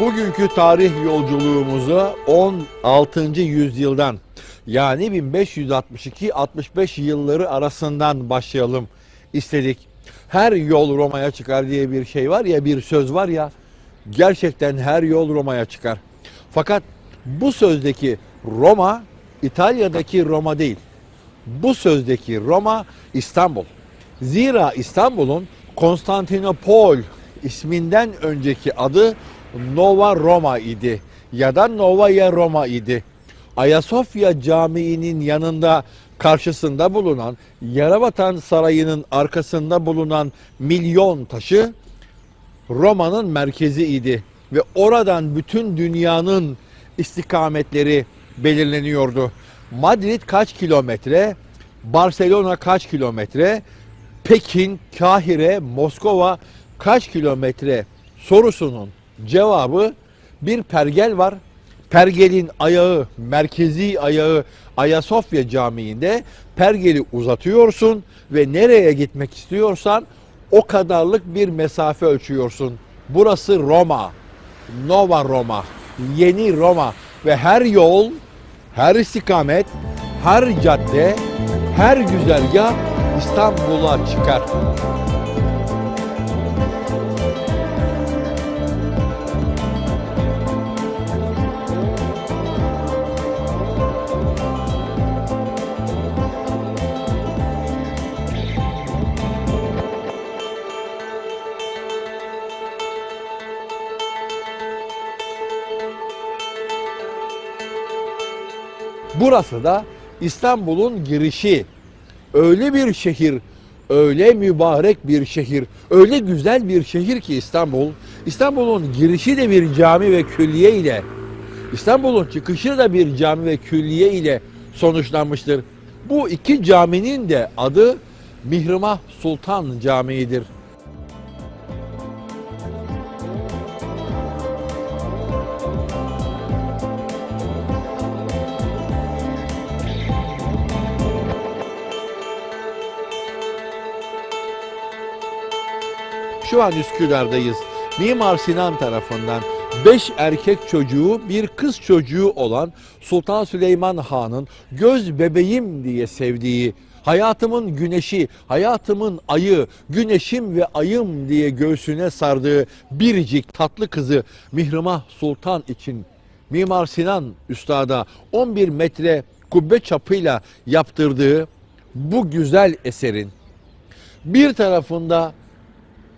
Bugünkü tarih yolculuğumuza 16. yüzyıldan yani 1562-65 yılları arasından başlayalım istedik. Her yol Roma'ya çıkar diye bir şey var ya bir söz var ya gerçekten her yol Roma'ya çıkar. Fakat bu sözdeki Roma İtalya'daki Roma değil. Bu sözdeki Roma İstanbul. Zira İstanbul'un Konstantinopol isminden önceki adı Nova Roma idi ya da Novaya Roma idi. Ayasofya Camii'nin yanında karşısında bulunan Yerebatan Sarayı'nın arkasında bulunan milyon taşı Roma'nın merkezi idi ve oradan bütün dünyanın istikametleri belirleniyordu. Madrid kaç kilometre, Barcelona kaç kilometre, Pekin, Kahire, Moskova kaç kilometre sorusunun cevabı bir pergel var. Pergelin ayağı, merkezi ayağı Ayasofya Camii'nde pergeli uzatıyorsun ve nereye gitmek istiyorsan o kadarlık bir mesafe ölçüyorsun. Burası Roma. Nova Roma. Yeni Roma ve her yol, her istikamet, her cadde, her güzergah İstanbul'a çıkar. Burası da İstanbul'un girişi. Öyle bir şehir, öyle mübarek bir şehir, öyle güzel bir şehir ki İstanbul. İstanbul'un girişi de bir cami ve külliye ile, İstanbul'un çıkışı da bir cami ve külliye ile sonuçlanmıştır. Bu iki caminin de adı Mihrimah Sultan Camii'dir. Şu an Üsküdar'dayız. Mimar Sinan tarafından 5 erkek çocuğu, bir kız çocuğu olan Sultan Süleyman Han'ın göz bebeğim diye sevdiği, hayatımın güneşi, hayatımın ayı, güneşim ve ayım diye göğsüne sardığı biricik tatlı kızı Mihrimah Sultan için Mimar Sinan Üstad'a 11 metre kubbe çapıyla yaptırdığı bu güzel eserin bir tarafında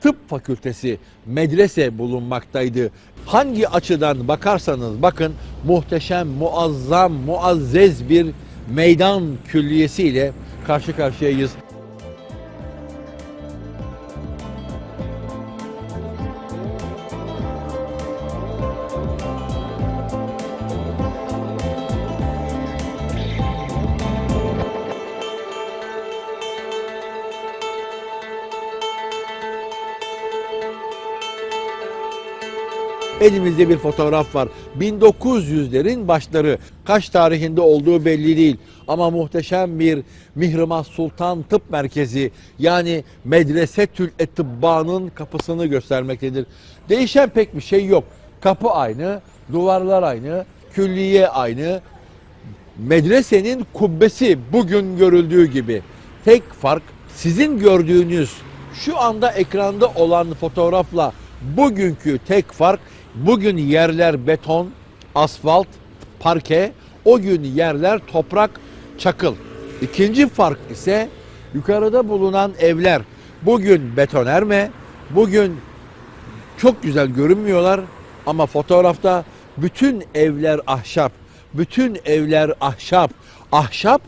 tıp fakültesi, medrese bulunmaktaydı. Hangi açıdan bakarsanız bakın muhteşem, muazzam, muazzez bir meydan külliyesiyle karşı karşıyayız. Elimizde bir fotoğraf var. 1900'lerin başları. Kaç tarihinde olduğu belli değil. Ama muhteşem bir Mihrimah Sultan Tıp Merkezi yani Medresetül Etibba'nın kapısını göstermektedir. Değişen pek bir şey yok. Kapı aynı, duvarlar aynı, külliye aynı. Medresenin kubbesi bugün görüldüğü gibi. Tek fark sizin gördüğünüz şu anda ekranda olan fotoğrafla bugünkü tek fark bugün yerler beton, asfalt, parke, o gün yerler toprak, çakıl. İkinci fark ise yukarıda bulunan evler. Bugün betonarme, bugün çok güzel görünmüyorlar ama fotoğrafta bütün evler ahşap. Bütün evler ahşap. Ahşap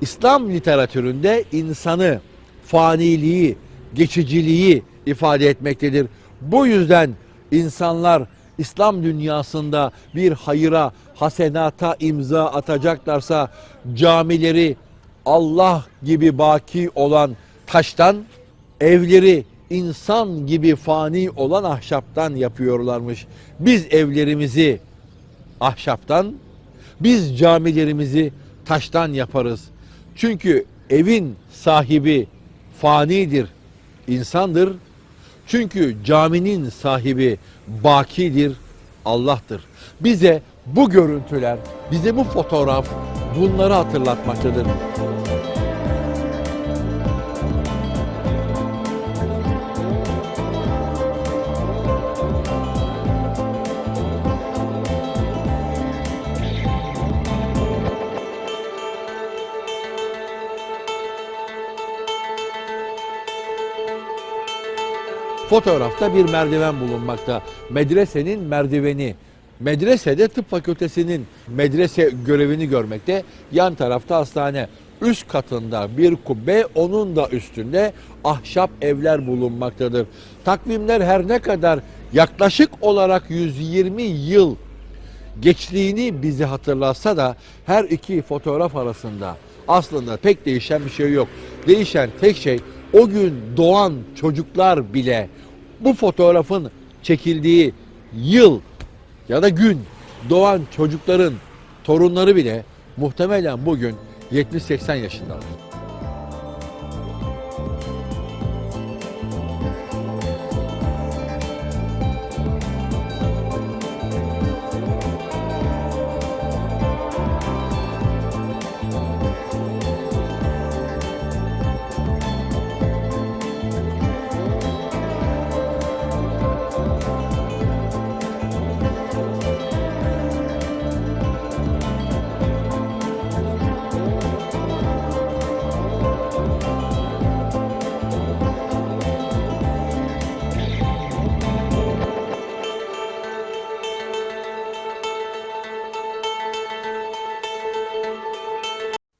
İslam literatüründe insanı, faniliği, geçiciliği ifade etmektedir. Bu yüzden insanlar İslam dünyasında bir hayıra, hasenata imza atacaklarsa camileri Allah gibi baki olan taştan, evleri insan gibi fani olan ahşaptan yapıyorlarmış. Biz evlerimizi ahşaptan, biz camilerimizi taştan yaparız. Çünkü evin sahibi fanidir, insandır. Çünkü caminin sahibi bakidir, Allah'tır. Bize bu görüntüler, bize bu fotoğraf bunları hatırlatmaktadır. Fotoğrafta bir merdiven bulunmakta. Medresenin merdiveni. Medresede tıp fakültesinin medrese görevini görmekte. Yan tarafta hastane. Üst katında bir kubbe, onun da üstünde ahşap evler bulunmaktadır. Takvimler her ne kadar yaklaşık olarak 120 yıl geçtiğini bizi hatırlatsa da her iki fotoğraf arasında aslında pek değişen bir şey yok. Değişen tek şey o gün doğan çocuklar bile bu fotoğrafın çekildiği yıl ya da gün doğan çocukların torunları bile muhtemelen bugün 70-80 yaşındalar.